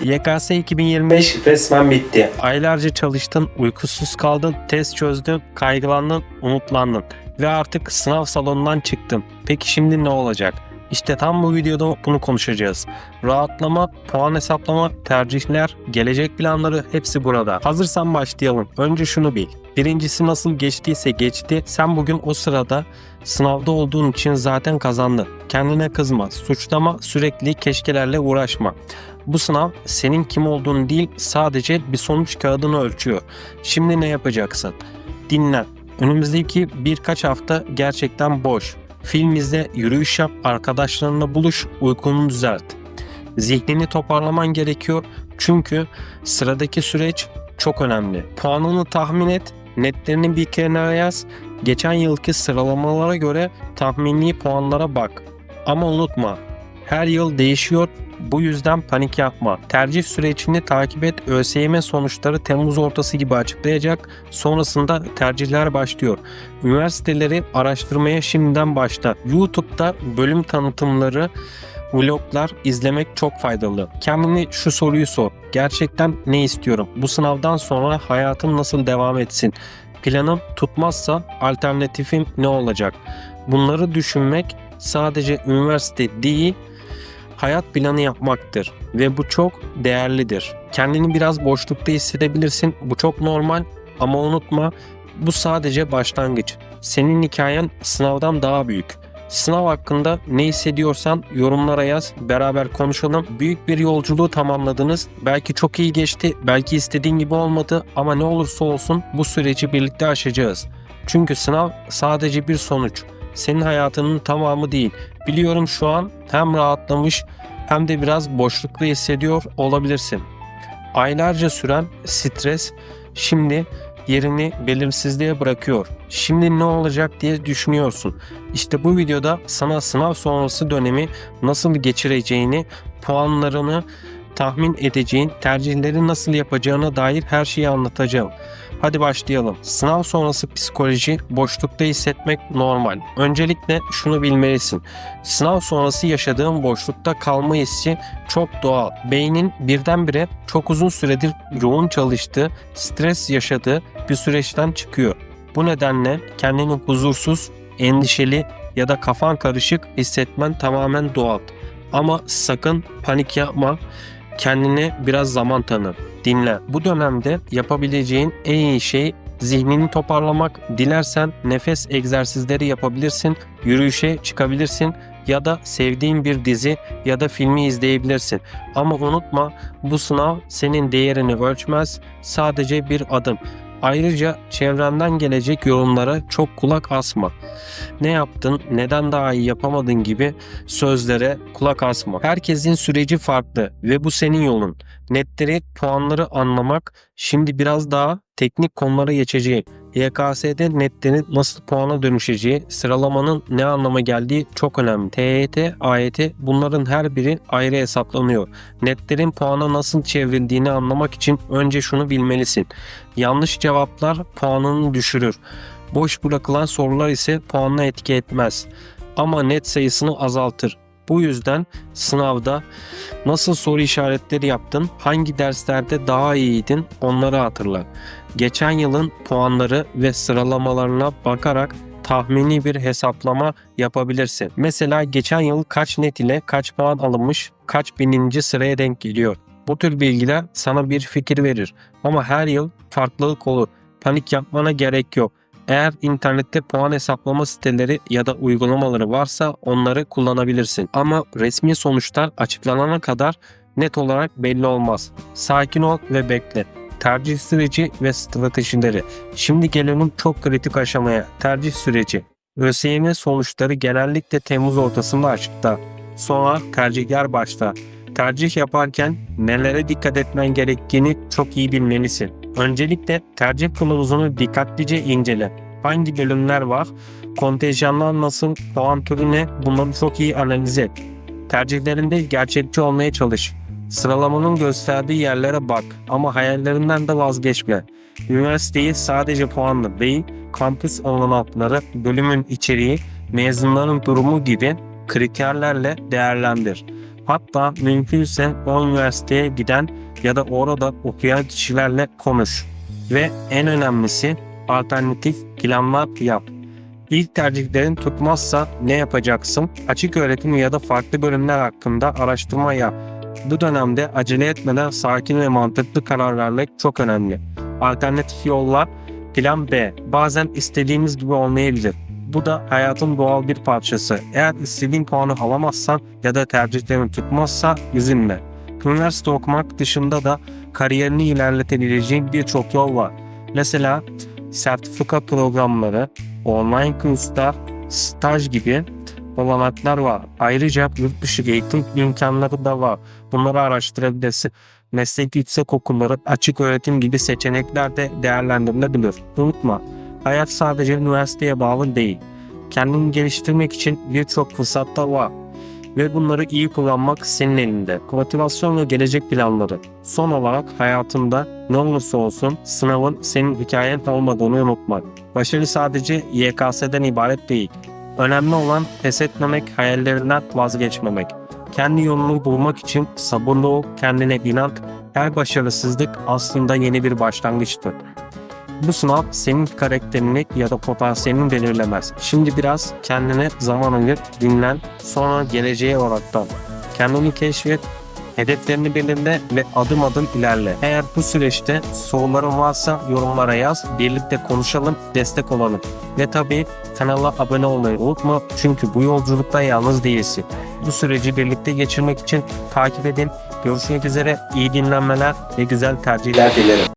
YKS 2025 resmen bitti. Aylarca çalıştın, uykusuz kaldın, test çözdün, kaygılandın, umutlandın ve artık sınav salonundan çıktın. Peki şimdi ne olacak? İşte tam bu videoda bunu konuşacağız. Rahatlama, puan hesaplama, tercihler, gelecek planları hepsi burada. Hazırsan başlayalım. Önce şunu bil. Birincisi nasıl geçtiyse geçti. Sen bugün o sırada sınavda olduğun için zaten kazandın. Kendine kızma, suçlama, sürekli keşkelerle uğraşma. Bu sınav senin kim olduğunu değil sadece bir sonuç kağıdını ölçüyor. Şimdi ne yapacaksın? Dinlen. Önümüzdeki birkaç hafta gerçekten boş. Film izle, yürüyüş yap, arkadaşlarınla buluş, uykunu düzelt. Zihnini toparlaman gerekiyor çünkü sıradaki süreç çok önemli. Puanını tahmin et, netlerini bir kenara yaz. Geçen yılki sıralamalara göre tahmini puanlara bak. Ama unutma, her yıl değişiyor. Bu yüzden panik yapma. Tercih sürecini takip et. ÖSYM sonuçları Temmuz ortası gibi açıklayacak. Sonrasında tercihler başlıyor. Üniversiteleri araştırmaya şimdiden başla. YouTube'da bölüm tanıtımları, vloglar izlemek çok faydalı. Kendine şu soruyu sor. Gerçekten ne istiyorum? Bu sınavdan sonra hayatım nasıl devam etsin? Planım tutmazsa alternatifim ne olacak? Bunları düşünmek sadece üniversite değil, hayat planı yapmaktır ve bu çok değerlidir. Kendini biraz boşlukta hissedebilirsin. Bu çok normal ama unutma bu sadece başlangıç. Senin hikayen sınavdan daha büyük. Sınav hakkında ne hissediyorsan yorumlara yaz, beraber konuşalım. Büyük bir yolculuğu tamamladınız. Belki çok iyi geçti, belki istediğin gibi olmadı ama ne olursa olsun bu süreci birlikte aşacağız. Çünkü sınav sadece bir sonuç. Senin hayatının tamamı değil. Biliyorum şu an hem rahatlamış hem de biraz boşlukta hissediyor olabilirsin. Aylarca süren stres şimdi yerini belirsizliğe bırakıyor. Şimdi ne olacak diye düşünüyorsun. İşte bu videoda sana sınav sonrası dönemi nasıl geçireceğini, puanlarını tahmin edeceğin, tercihleri nasıl yapacağına dair her şeyi anlatacağım. Hadi başlayalım. Sınav sonrası psikoloji, boşlukta hissetmek normal. Öncelikle şunu bilmelisin. Sınav sonrası yaşadığın boşlukta kalma hissi çok doğal. Beynin birdenbire çok uzun süredir yoğun çalıştığı, stres yaşadığı bir süreçten çıkıyor. Bu nedenle kendini huzursuz, endişeli ya da kafan karışık hissetmen tamamen doğal. Ama sakın panik yapma. Kendine biraz zaman tanı. Dinle. Bu dönemde yapabileceğin en iyi şey zihnini toparlamak. Dilersen nefes egzersizleri yapabilirsin, yürüyüşe çıkabilirsin ya da sevdiğin bir dizi ya da filmi izleyebilirsin. Ama unutma bu sınav senin değerini ölçmez, sadece bir adım. Ayrıca çevrenden gelecek yorumlara çok kulak asma. Ne yaptın, neden daha iyi yapamadın gibi sözlere kulak asma. Herkesin süreci farklı ve bu senin yolun. Netleri, puanları anlamak şimdi biraz daha teknik konulara geçeceğim. YKS'de netlerin nasıl puana dönüşeceği, sıralamanın ne anlama geldiği çok önemli. TYT, AYT bunların her biri ayrı hesaplanıyor. Netlerin puana nasıl çevrildiğini anlamak için önce şunu bilmelisin. Yanlış cevaplar puanını düşürür. Boş bırakılan sorular ise puanına etki etmez. Ama net sayısını azaltır. Bu yüzden sınavda nasıl soru işaretleri yaptın, hangi derslerde daha iyiydin onları hatırla. Geçen yılın puanları ve sıralamalarına bakarak tahmini bir hesaplama yapabilirsin. Mesela geçen yıl kaç net ile kaç puan alınmış, kaç bininci sıraya denk geliyor. Bu tür bilgiler sana bir fikir verir ama her yıl farklılık olur. Panik yapmana gerek yok. Eğer internette puan hesaplama siteleri ya da uygulamaları varsa onları kullanabilirsin. Ama resmi sonuçlar açıklanana kadar net olarak belli olmaz. Sakin ol ve bekle. Tercih süreci ve stratejileri. Şimdi gelelim çok kritik aşamaya. Tercih süreci. ÖSYM sonuçları genellikle Temmuz ortasında açıkta. Sonra tercihler başlar. Tercih yaparken nelere dikkat etmen gerektiğini çok iyi bilmelisin. Öncelikle tercih kılavuzunu dikkatlice incele. Hangi bölümler var, kontenjanlar nasıl, puan türü ne bunları çok iyi analiz et. Tercihlerinde gerçekçi olmaya çalış. Sıralamanın gösterdiği yerlere bak ama hayallerinden de vazgeçme. Üniversiteyi sadece puanla değil, kampüs olanakları, bölümün içeriği, mezunların durumu gibi kriterlerle değerlendir. Hatta mümkünse o üniversiteye giden ya da orada okuyan kişilerle konuş. Ve en önemlisi alternatif planlar yap. İlk tercihlerin tutmazsa ne yapacaksın? Açık öğretim ya da farklı bölümler hakkında araştırma yap. Bu dönemde acele etmeden sakin ve mantıklı karar vermek çok önemli. Alternatif yollar Plan B. Bazen istediğimiz gibi olmayabilir. Bu da hayatın doğal bir parçası. Eğer istediğin puanı alamazsan ya da tercihlerin tutmazsa üzülme. Üniversite okumak dışında da kariyerini ilerletebileceğin birçok yol var. Mesela sertifika programları, online kurslar, staj gibi olanaklar var. Ayrıca yurt dışı eğitim imkanları da var. Bunları araştırabilirsin. Meslek yüksek okulları, açık öğretim gibi seçenekler de değerlendirilebilir. Unutma, hayat sadece üniversiteye bağlı değil. Kendini geliştirmek için birçok fırsat da var. Ve bunları iyi kullanmak senin elinde. Motivasyon ve gelecek planları. Son olarak hayatında ne olursa olsun sınavın senin hikayen olmadığını unutma. Başarı sadece YKS'den ibaret değil. Önemli olan pes etmemek, hayallerinden vazgeçmemek. Kendi yolunu bulmak için sabırlı ol, kendine inan. Her başarısızlık aslında yeni bir başlangıçtır. Bu sınav senin karakterini ya da potansiyelini belirlemez. Şimdi biraz kendine zaman ayır, dinlen, sonra geleceğe odaklan. Kendini keşfet, hedeflerini belirle ve adım adım ilerle. Eğer bu süreçte soruların varsa yorumlara yaz, birlikte konuşalım, destek olalım. Ve tabii kanala abone olmayı unutma çünkü bu yolculukta yalnız değilsin. Bu süreci birlikte geçirmek için takip edin. Görüşmek üzere, iyi dinlenmeler ve güzel tercihler dilerim.